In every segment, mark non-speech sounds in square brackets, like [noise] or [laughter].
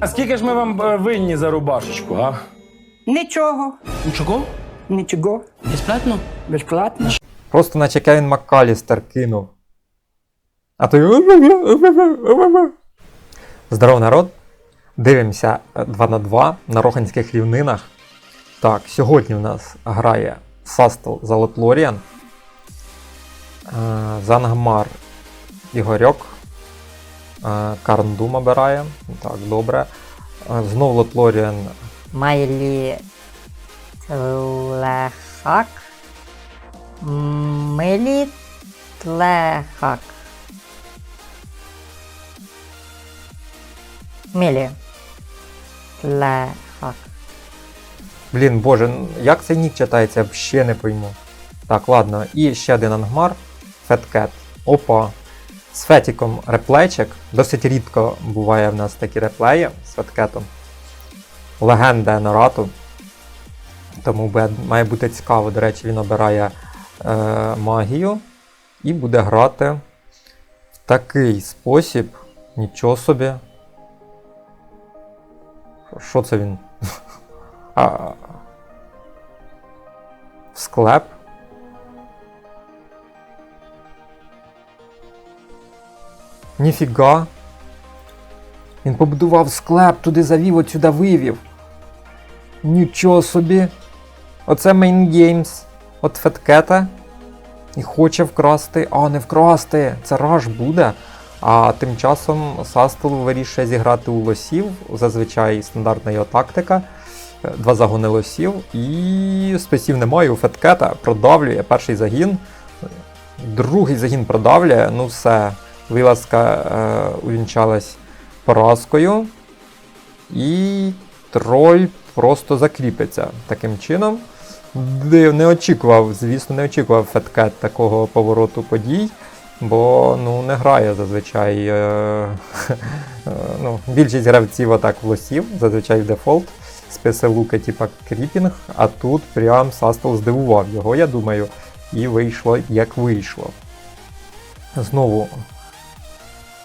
А скільки ж ми вам е, винні за рубашечку, а? Нічого, Чого? нічого, Безплатно? безплатно. Просто наче Кевін Маккалістер кинув. А той. [laughs] Здоров, народ! Дивимося 2 на 2 на Роханських рівнинах. Так, сьогодні в нас грає Састел за Лотлоріан. Е, Зангмар Ігорьок. Е, Карндум обирає. Так, добре. Е, Знов Лотлоріан Майлі Тлехак. Милі Тлехак. Мілі Тлехак. Блін, боже, як цей нік читається, я взагалі не пойму. Так, ладно, і ще один ангмар. Феткет. Опа. З Фетіком реплейчик. Досить рідко буває в нас такі реплеї з Феткетом. Легенда Енорату. Тому має бути цікаво. До речі, він обирає е, магію і буде грати в такий спосіб. Нічого собі. Що це він? [laughs] А, склеп. Ніфіга. Він побудував склеп, туди завів, от сюди вивів. Нічого собі. Оце Main Games. От Феткета. І хоче вкрасти. А, не вкрасти! Це раш буде. А тим часом Састел вирішує зіграти у лосів. Зазвичай стандартна його тактика. Два загони лосів. І спеців немає у Феткета. Продавлює перший загін. Другий загін продавлює. Ну все. Вилазка е, увінчалась поразкою. І троль просто закріпиться таким чином. Не очікував, звісно, не очікував Феткет такого повороту подій, бо ну, не грає зазвичай. Е, е, ну, більшість гравців атак в лосів, зазвичай в дефолт. Списи луки, типа кріпінг, а тут прям Састел здивував його, я думаю, і вийшло як вийшло. Знову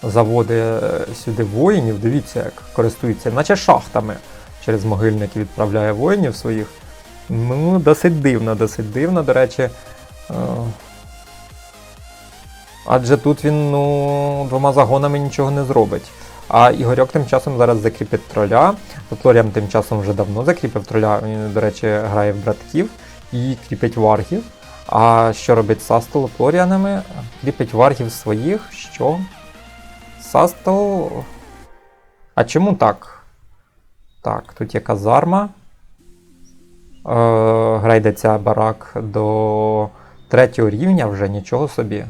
заводить е, сюди воїнів, дивіться, як користується, наче шахтами через могильники відправляє воїнів своїх. Ну, досить дивно, досить дивно, до речі. Е, Адже тут він ну, двома загонами нічого не зробить. А Ігорьок тим часом зараз закріпить троля. Лотлоріан тим часом вже давно закріпив троля. Він, до речі, грає в братків і кріпить варгів. А що робить Састел Лотлоріанами? Кріпить варгів своїх, що? Састел. А чому так? Так, тут є казарма. Е, грайдеться барак до третього рівня вже нічого собі.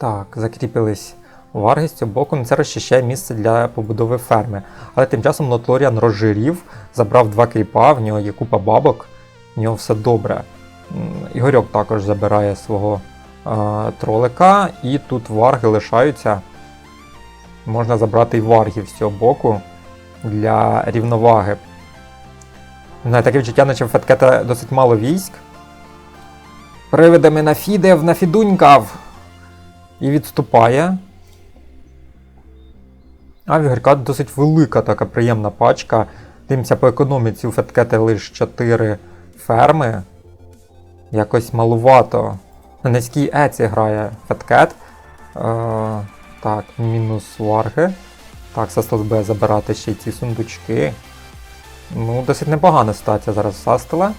Так, закріпились варги з цього боку. Ну, Це розчищає місце для побудови ферми. Але тим часом Лотлоріан розжирів, забрав два кріпа, в нього є купа бабок, в нього все добре. Ігорьок також забирає свого тролика, і тут варги лишаються. Можна забрати і варгів з цього боку для рівноваги. Знаю, таке відчуття, наче Феткета досить мало військ. Привидами нафідев, нафідунькав. І відступає. А в досить велика така приємна пачка. Дивимося по економіці у Феткета лише 4 ферми. Якось малувато. На низькій еці грає Феткет. Е, так, мінус варги. Так, Састел буде забирати ще й ці сундучки. Ну, досить непогана ситуація зараз Састела.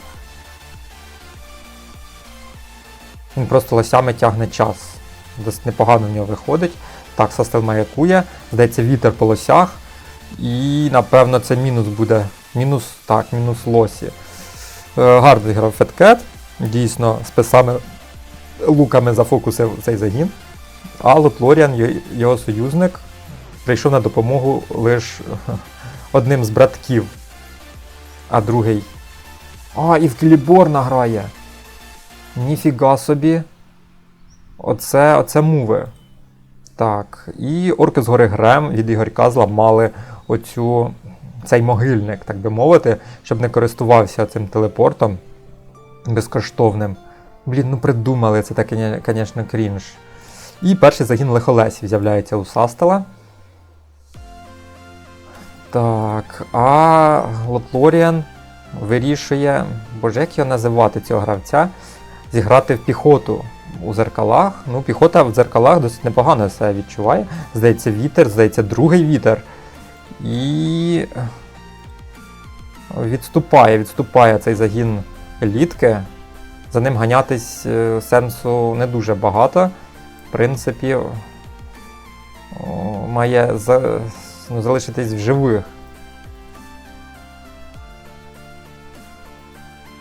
Він просто лосями тягне час. Досить непогано в нього виходить. Так, Састел має кує. Здається, вітер по лосях. І напевно це мінус буде. Мінус, так, мінус лосі. Е, гарно зіграв Феткет. Дійсно, з писами луками зафокусив цей загін. А Лотлоріан, його союзник, прийшов на допомогу лише [laughs] одним з братків. А другий. А, і в Кліборна грає. Ніфіга собі. Оце, оце муви. Так. І орки з гори Грем від Ігорька зламали оцю, цей могильник, так би мовити, щоб не користувався цим телепортом безкоштовним. Блін, ну придумали, це таке, звісно, крінж. І перший загін лихолесів з'являється у Састела. Так, а Лотлоріан вирішує, боже, як його називати цього гравця, зіграти в піхоту у зеркалах. Ну, піхота в зеркалах досить непогано себе відчуває. Здається, вітер, здається, другий вітер. І відступає, відступає цей загін елітки. За ним ганятись е, сенсу не дуже багато. В принципі, має ну, залишитись в живих.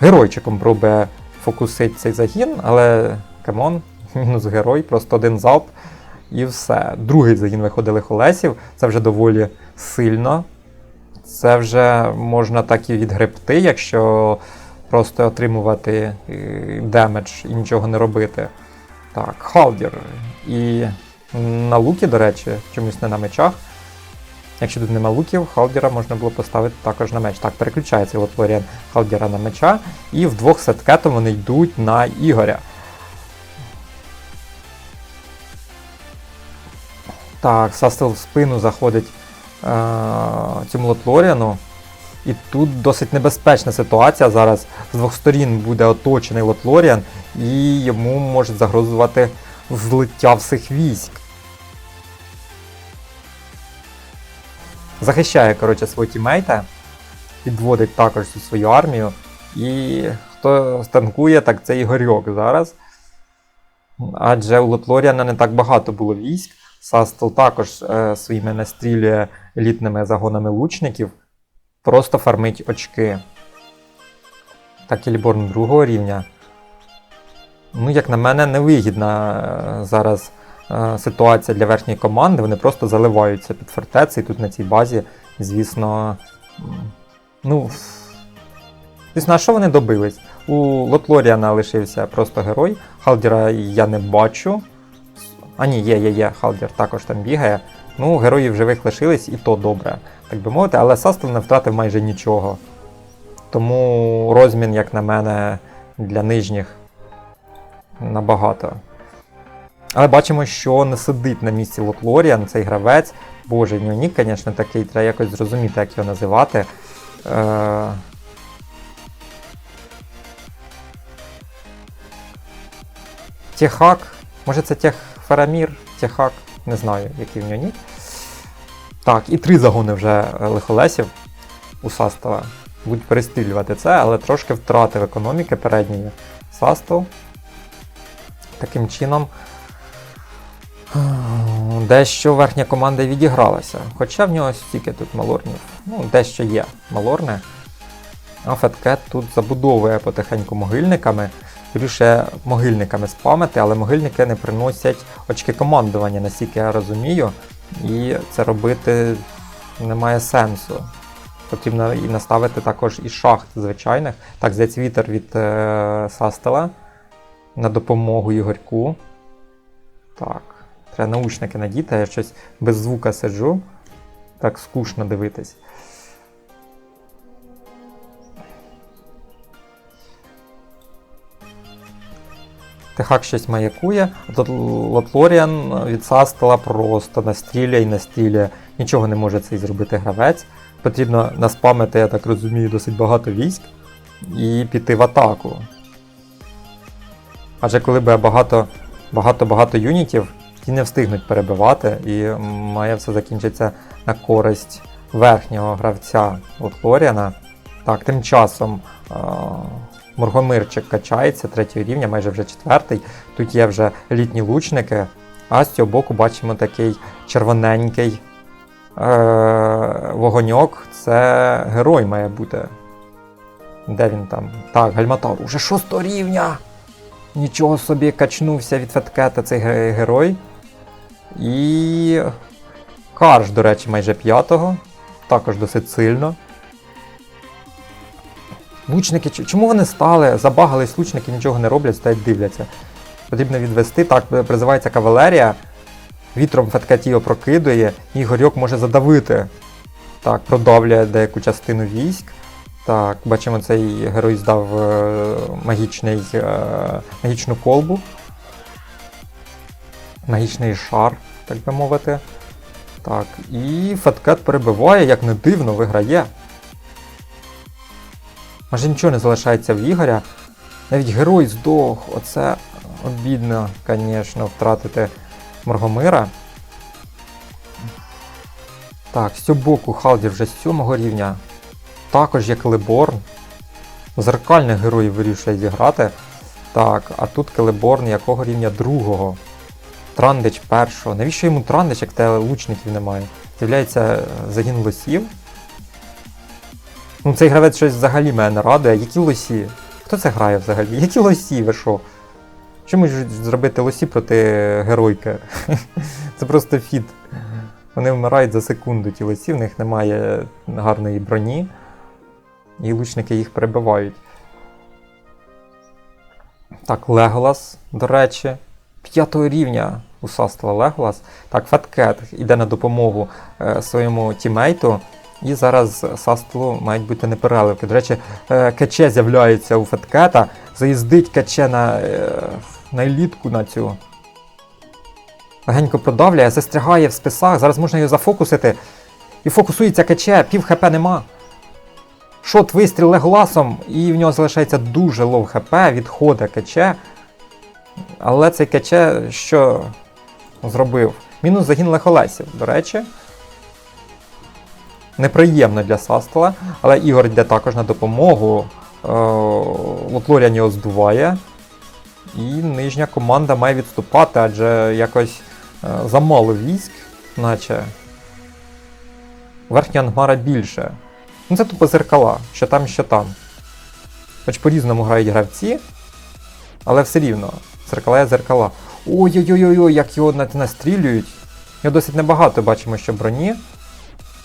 Геройчиком пробує фокусить цей загін, але камон, мінус [laughs] герой, просто один залп і все. Другий загін виходить лихолесів, це вже доволі сильно. Це вже можна так і відгребти, якщо просто отримувати е, демедж і нічого не робити. Так, Халдір. І на луки, до речі, чомусь не на мечах. Якщо тут нема луків, Халдіра можна було поставити також на меч. Так, переключається от Лоріан Халдіра на меча, і вдвох сеткетом вони йдуть на Ігоря. Так, Састел в спину заходить е- цьому Лотлоріану. І тут досить небезпечна ситуація. Зараз з двох сторін буде оточений Лотлоріан, і йому може загрозувати злиття всіх військ. Захищає, коротше, свого тімейта, підводить також всю свою армію. І хто станкує, так це Ігорьок зараз. Адже у Лотлоріана не так багато було військ. Састел також е, своїми настрілює елітними загонами лучників, просто фармить очки. Так, Еліборн другого рівня. Ну, як на мене, невигідна е, зараз е, ситуація для верхньої команди. Вони просто заливаються під фортеці, і тут на цій базі, звісно. Ну. Звісно, а що вони добились? У Лотлоріана лишився просто герой. Халдіра я не бачу. А ні, є, є, є. Халдір також там бігає. Ну, героїв живих лишились, і то добре, так би мовити, але Састел не втратив майже нічого. Тому розмін, як на мене, для нижніх набагато. Але бачимо, що не сидить на місці Лотлоріан, цей гравець. Боже, в звісно, такий, треба якось зрозуміти, як його називати. Е... Техак. Може це Техфарамір, Техак, не знаю, який в нього нік. Так, і три загони вже е, лихолесів у Састела. Будуть перестрілювати це, але трошки втратив економіки передньої Састел. Таким чином, дещо верхня команда відігралася. Хоча в нього стільки тут малорнів. Ну, дещо є малорне. А Феткет тут забудовує потихеньку могильниками. Більше могильниками спамити, але могильники не приносять очки командування, наскільки я розумію. І це робити немає сенсу. Потрібно і наставити також і шахт звичайних. Так, здається, вітер від е, Састела на допомогу Ігорьку. Так, треба наушники надіти, я щось без звука сиджу. Так скучно дивитись. Техак щось маякує, Лотлоріан від Састела просто настріляє і настріляє. Нічого не може цей зробити гравець. Потрібно наспамити, я так розумію, досить багато військ і піти в атаку. Адже коли буде багато багато багато юнітів, ті не встигнуть перебивати, і має все закінчитися на користь верхнього гравця Лотлоріана. Так, тим часом Мургомирчик качається третього рівня, майже вже четвертий. Тут є вже літні лучники. А з цього боку бачимо такий червоненький е- вогоньок. Це герой має бути. Де він там? Так, Гальматор. Уже шостого рівня! Нічого собі качнувся від Феткета цей герой. І. Карж, до речі, майже п'ятого. Також досить сильно. Лучники, чому вони стали? Забагались лучники, нічого не роблять, стоять дивляться. Потрібно відвести. Так, призивається кавалерія. Вітром Феткатіо прокидує, і Ігорьок може задавити. Так, продавлює деяку частину військ. Так, бачимо, цей герой здав е, магічний, е, магічну колбу. Магічний шар, так би мовити. Так, і Фаткет перебиває, як не дивно, виграє. Майже нічого не залишається в Ігоря. Навіть герой здох. Оце обідно, звісно, втратити Моргомира. Так, з цього боку Халді вже з сьомого рівня. Також є Келеборн. Зеркальних героїв вирішує зіграти. Так, а тут Келеборн якого рівня другого? Трандич першого. Навіщо йому трандич, як те лучників немає? З'являється е, загін лосів. Ну, цей гравець щось взагалі мене не радує. Які лосі? Хто це грає взагалі? Які лосі, ви що? Що можуть зробити лосі проти геройки? [laughs] Це просто фіт. Вони вмирають за секунду, ті лосі, в них немає гарної броні. І лучники їх перебивають. Так, Леголас, до речі. П'ятого рівня у Састла Леголас. Так, Фаткет йде на допомогу е, своєму тімейту. І зараз Састлу мають бути непереливки. До речі, е, кече з'являється у Фаткета. Заїздить кече на, е, на елітку на цю. Легенько продавлює, застрягає в списах. Зараз можна його зафокусити. І фокусується кече, пів хп нема. Шот вистріл леголасом, і в нього залишається дуже лов хп, відходить кече. Але цей кече що зробив? Мінус загін лехолесів, до речі. Неприємно для Састела, але Ігор йде також на допомогу. Е, Лотлоріан його здуває. І нижня команда має відступати, адже якось е, замало військ, наче. Верхня ангмара більше. Ну це тупо зеркала, що там, що там. Хоч по-різному грають гравці, але все рівно. Зеркала є зеркала. Ой-ой-ой, як його настрілюють. Його досить небагато бачимо, що броні.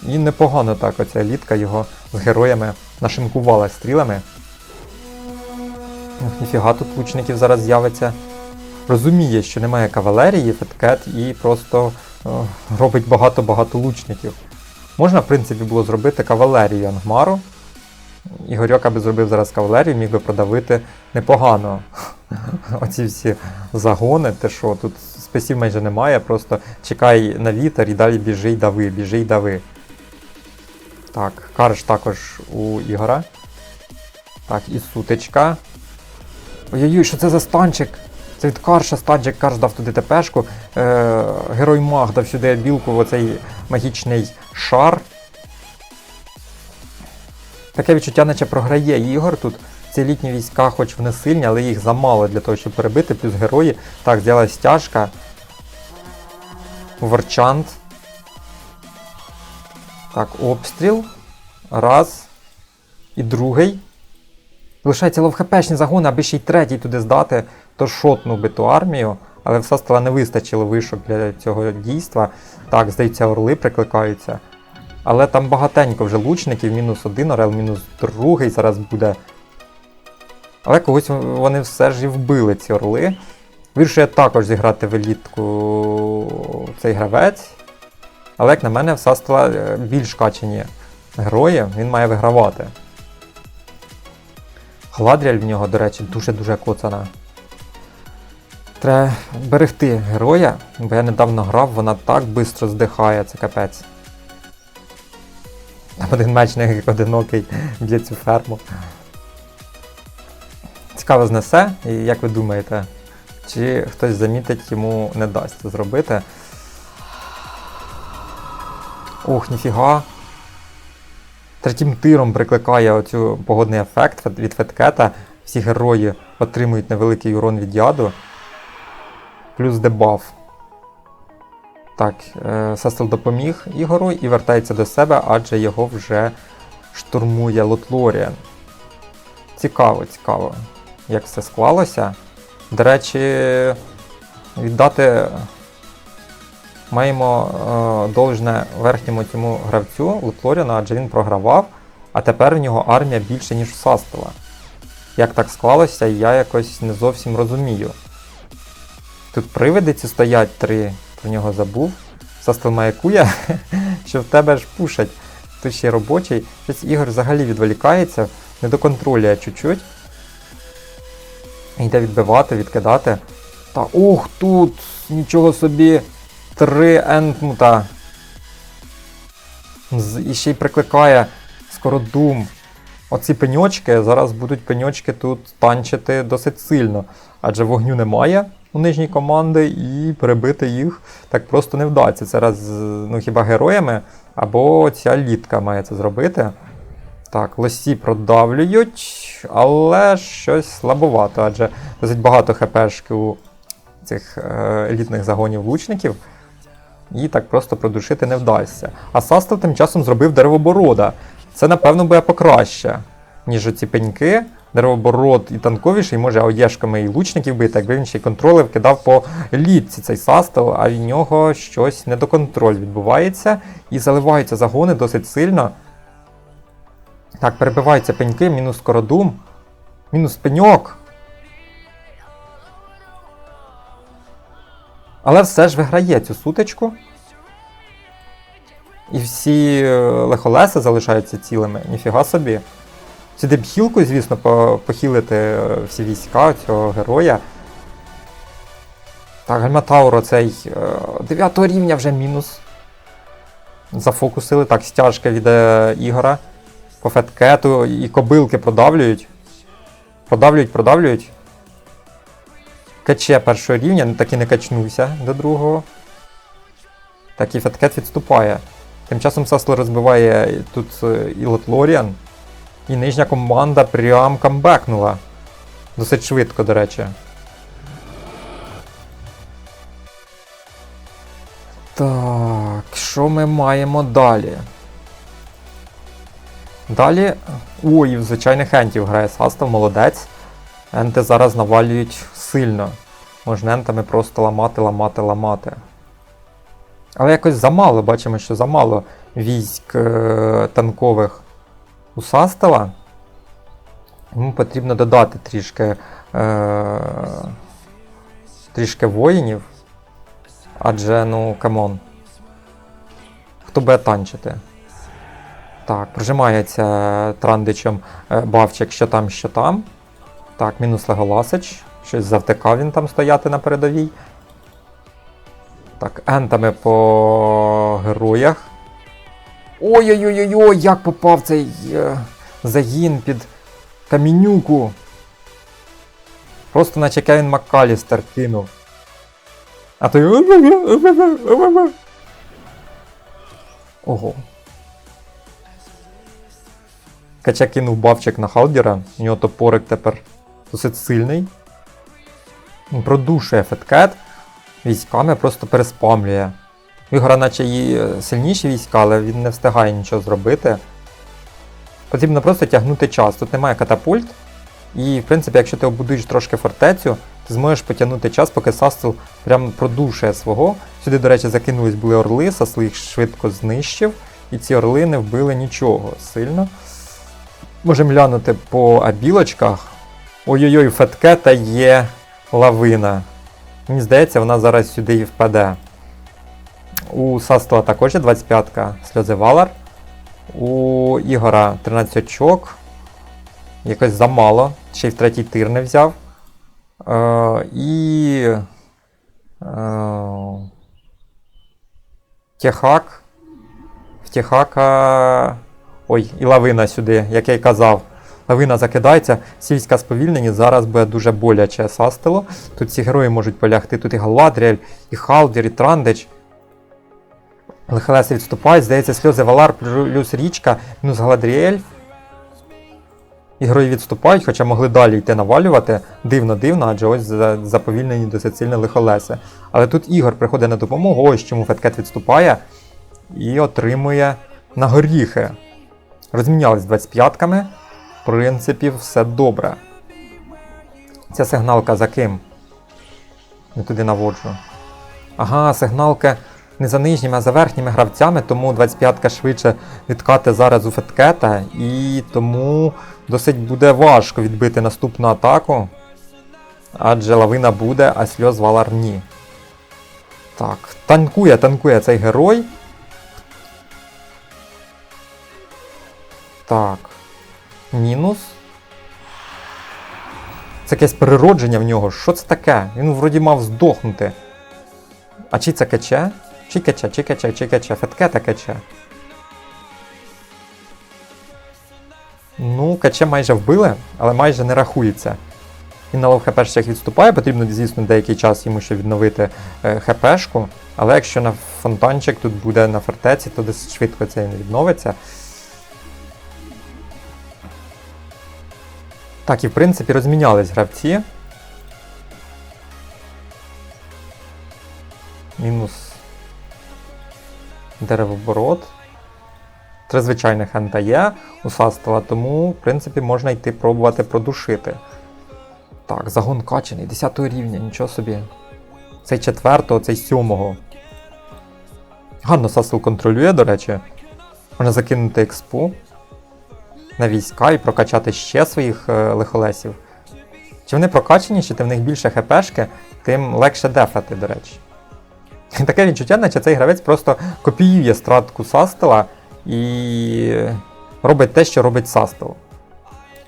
І непогано так оця елітка його з героями нашинкувала стрілами. Ох, ніфіга тут лучників зараз з'явиться. Розуміє, що немає кавалерії, феткет і просто е, робить багато-багато лучників. Можна, в принципі, було зробити кавалерію Ангмару. Ігорьок аби зробив зараз кавалерію, міг би продавити непогано. [laughs] Оці всі загони, те що тут списів майже немає, просто чекай на вітер і далі біжи й дави, біжи й дави. Так, карш також у Ігора. Так, і сутичка. Ой-ой-ой, що це за станчик? Це від Карша станчик, Карш дав туди ТПшку. Е, герой Маг дав сюди білку в оцей магічний шар. Таке відчуття, наче програє Ігор тут. Ці літні війська, хоч вони сильні, але їх замало для того, щоб перебити, плюс герої. Так, з'явилась стяжка. Ворчант. Так, обстріл. Раз. І другий. Лишається ловхпешні загони, аби ще й третій туди здати, то шотнув би ту армію. Але в Састела не вистачило вишок для цього дійства. Так, здається, орли прикликаються. Але там багатенько вже лучників, мінус один орел, мінус другий зараз буде. Але когось вони все ж і вбили ці орли. Вирішує також зіграти в елітку цей гравець. Але, як на мене, в Састела е, більш качені герої, він має вигравати. Гладріаль в нього, до речі, дуже-дуже коцана. Треба берегти героя, бо я недавно грав, вона так швидко здихає, це капець. Там один мечник одинокий б'є цю ферму. Цікаво знесе, і як ви думаєте, чи хтось замітить йому не дасть це зробити? Ох, ніфіга. Третім тиром прикликає оцю погодний ефект від Феткета. Всі герої отримують невеликий урон від яду. Плюс дебаф. Так, е, Сестел допоміг Ігору і вертається до себе, адже його вже штурмує Лотлоріан. Цікаво, цікаво, як все склалося. До речі, віддати маємо е, должне верхньому цьому гравцю Лотлоріана, адже він програвав, а тепер в нього армія більше, ніж у Састела. Як так склалося, я якось не зовсім розумію. Тут привиди ці стоять три, про нього забув. Састел має куя, [laughs] що в тебе ж пушать. Тут ще й робочий. Щось Ігор взагалі відволікається, не доконтролює чуть-чуть. Йде відбивати, відкидати. Та ох, тут! Нічого собі! Три ентмута. І ще й прикликає скоро Дум. Оці пеньочки, зараз будуть пеньочки тут танчити досить сильно. Адже вогню немає у нижній команди, і перебити їх так просто не вдасться. Це раз ну, хіба героями, або ця літка має це зробити. Так, лосі продавлюють, але щось слабовато, адже досить багато хпшки у цих е, елітних загонів лучників. І так просто продушити не вдасться. А Састав тим часом зробив деревоборода. Це, напевно, буде покраще, ніж оці пеньки. Деревобород і танковіший, може аоєшками і лучників бити, якби він ще й контролив кидав по літці цей састав, а в нього щось недоконтроль відбувається. І заливаються загони досить сильно. Так, перебиваються пеньки, мінус кородум, мінус пеньок. Але все ж виграє цю сутичку. І всі е, лехолеси залишаються цілими. Ніфіга собі. Сюди б хілку, звісно, похилити е, всі війська цього героя. Так, Гальматауро цей 9 рівня вже мінус. Зафокусили. Так, стяжка від е, Ігора. По феткету і кобилки продавлюють. Продавлюють, продавлюють. Каче першого рівня, так і не качнувся до другого. Так і Феткет відступає. Тим часом Сасло розбиває тут е, і Лотлоріан. І нижня команда прям камбекнула. Досить швидко, до речі. Так, що ми маємо далі? Далі. Ой, в звичайних ентів грає Састав, молодець. Енти зараз навалюють сильно. Можна ентами просто ламати, ламати, ламати. Але якось замало, бачимо, що замало військ е, танкових у Састава. Йому потрібно додати трішки, е, трішки воїнів. Адже, ну, камон. Хто буде танчити? Так, прожимається трандичем е, бавчик, що там, що там. Так, мінус Леголасич. Щось завтикав він там стояти на передовій. Так, ентами по героях. Ой-ой-ой-ой, як попав цей е, загін під камінюку. Просто наче Кевін Маккалістер кинув. А той. [laughs] Ого. Кача кинув бавчик на Халдіра, у нього топорик тепер досить сильний. Продушує феткет, військами просто переспамлює. У наче і е, сильніші війська, але він не встигає нічого зробити. Потрібно просто тягнути час. Тут немає катапульт. І, в принципі, якщо ти обудуєш трошки фортецю, ти зможеш потягнути час, поки Састел прям продушує свого. Сюди, до речі, закинулись були орли, Састел їх швидко знищив, і ці орли не вбили нічого сильно. Можемо глянути по абілочках. Ой-ой-ой, Феткета є лавина. Мені здається, вона зараз сюди і впаде. У Састова також є 25-ка сльози Валар. У Ігора 13 очок. Якось замало. Ще й в третій тир не взяв. Е, і. Е, Техак. В Техака. Ой, і лавина сюди, як я й казав. Лавина закидається, всі війська сповільнені, зараз буде дуже боляче Састело. Тут ці герої можуть полягти. Тут і Галадріель, і Халдір, і Трандич. Лехелеси відступають, здається, сльози Валар плюс річка, мінус Галадріель. І герої відступають, хоча могли далі йти навалювати. Дивно, дивно, адже ось заповільнені досить сильно лихолеси. Але тут Ігор приходить на допомогу, ось чому Феткет відступає і отримує на горіхи. Розмінялись 25-ками. Принципі, все добре. Ця сигналка за ким? Не туди наводжу. Ага, сигналка не за нижніми, а за верхніми гравцями, тому 25-ка швидше відкати зараз у Феткета, і тому досить буде важко відбити наступну атаку. Адже лавина буде, а сльоз Валар ні. Так, танкує, танкує цей герой. Так. Мінус. Це якесь переродження в нього. Що це таке? Він вроді мав здохнути. А чи це каче? Чи каче, чи каче, чи каче? Феткета каче. Ну, каче майже вбили, але майже не рахується. Він на лов хпшечках відступає, потрібно, звісно, деякий час йому ще відновити е, хпшку. Але якщо на фонтанчик тут буде на фортеці, то досить швидко це не відновиться. Так, і в принципі розмінялись гравці. Мінус деревооборот. Три звичайних ента є у Састела, тому, в принципі, можна йти пробувати продушити. Так, загон качений, 10 рівня, нічого собі. Цей четвертого, цей сьомого. Гарно Састел контролює, до речі. Можна закинути експу на війська і прокачати ще своїх е, лихолесів. Чи вони прокачані, чи в них більше хпшки, тим легше дефати, до речі. [laughs] Таке відчуття, наче цей гравець просто копіює стратку Састела і робить те, що робить Састел.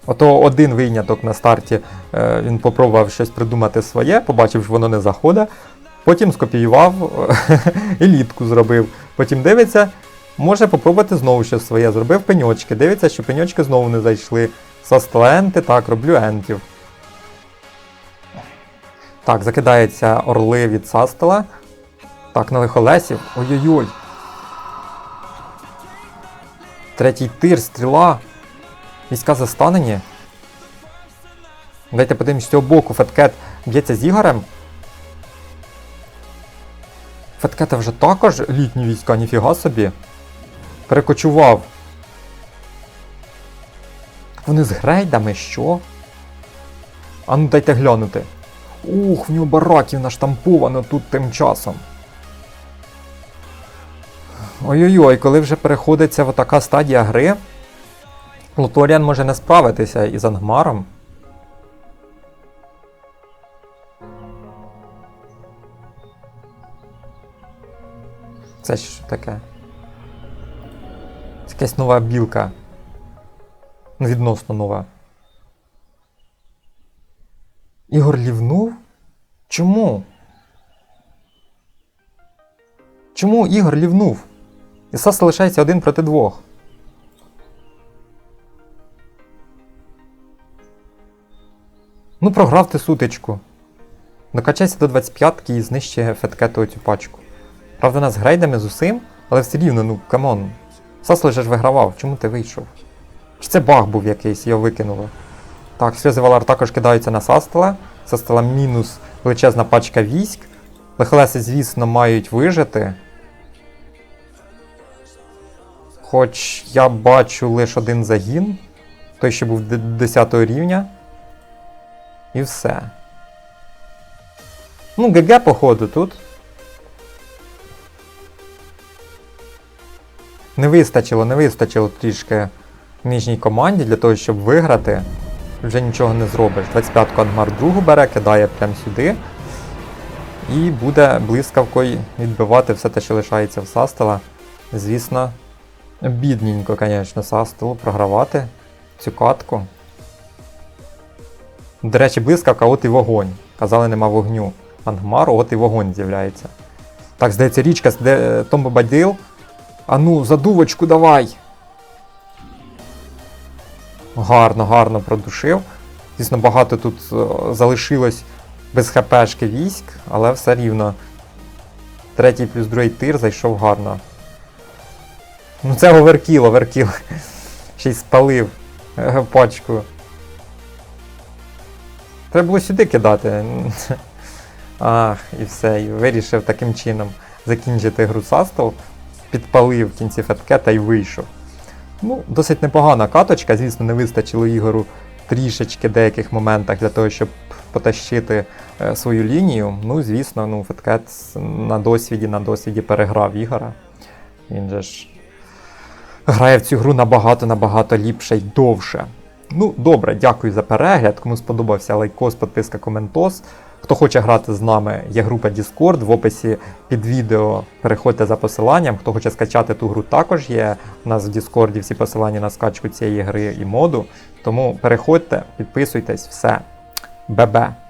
Ото один виняток на старті е, він попробував щось придумати своє, побачив, що воно не заходить, потім скопіював, [laughs] елітку зробив. Потім дивиться, може попробувати знову щось своє. Зробив пеньочки, дивиться, що пеньочки знову не зайшли. Састел енти, так, роблю ентів. Так, закидаються орли від Састела. Так, на лихолесів. Ой-ой-ой. Третій тир, стріла. Війська застанені. Дайте подивимось з цього боку. Феткет б'ється з Ігорем. Феткета вже також літні війська, ніфіга собі. Перекочував. Вони з грейдами, що? А ну дайте глянути. Ух, в нього бараків наштамповано тут тим часом. Ой-ой-ой, коли вже переходиться в така стадія гри, Лоторіан може не справитися із Ангмаром. Це що таке? Якась нова білка. Ну, відносно нова. Ігор лівнув? Чому? Чому Ігор лівнув? І Сас лишається один проти двох. Ну, програв ти сутичку. Докачайся до 25-ки і знищи феткету цю пачку. Правда, нас грейдами з усім, але все рівно, ну камон. Сас лише ж вигравав, чому ти вийшов? Чи це баг був якийсь, його викинуло? Так, сльози Валар також кидаються на Састела. Састела мінус величезна пачка військ. Лехлеси, звісно, мають вижити. Хоч я бачу лише один загін, той, що був 10 рівня. І все. Ну, ГГ, походу, тут. Не вистачило, не вистачило трішки нижній команді для того, щоб виграти. Вже нічого не зробиш. 25-ку Ангмар другу бере, кидає прямо сюди. І буде блискавкою відбивати все те, що лишається в Састела. Звісно, бідненько, звісно, Састелу програвати цю катку. До речі, блискавка, от і вогонь. Казали, нема вогню. Ангмару, от і вогонь з'являється. Так, здається, річка, де Том Бабадил. А ну, задувочку давай! Гарно, гарно продушив. Звісно, багато тут е, залишилось без хпшки військ, але все рівно. Третій плюс другий тир зайшов гарно. Ну це оверкіл, оверкіл. [laughs] Ще й спалив е, пачку. Треба було сюди кидати. [laughs] Ах, і все. І вирішив таким чином закінчити гру Састол. Підпалив в кінці феткета і вийшов. Ну, досить непогана каточка, звісно, не вистачило Ігору трішечки деяких моментах для того, щоб потащити е, свою лінію. Ну, звісно, ну, Феткет на досвіді, на досвіді переграв Ігора. Він же ж грає в цю гру набагато-набагато ліпше й довше. Ну, добре, дякую за перегляд. Кому сподобався лайкос, підписка, коментос. Хто хоче грати з нами, є група Discord. В описі під відео переходьте за посиланням. Хто хоче скачати ту гру, також є. У нас в Discord всі посилання на скачку цієї гри і моду. Тому переходьте, підписуйтесь, все. Бебе.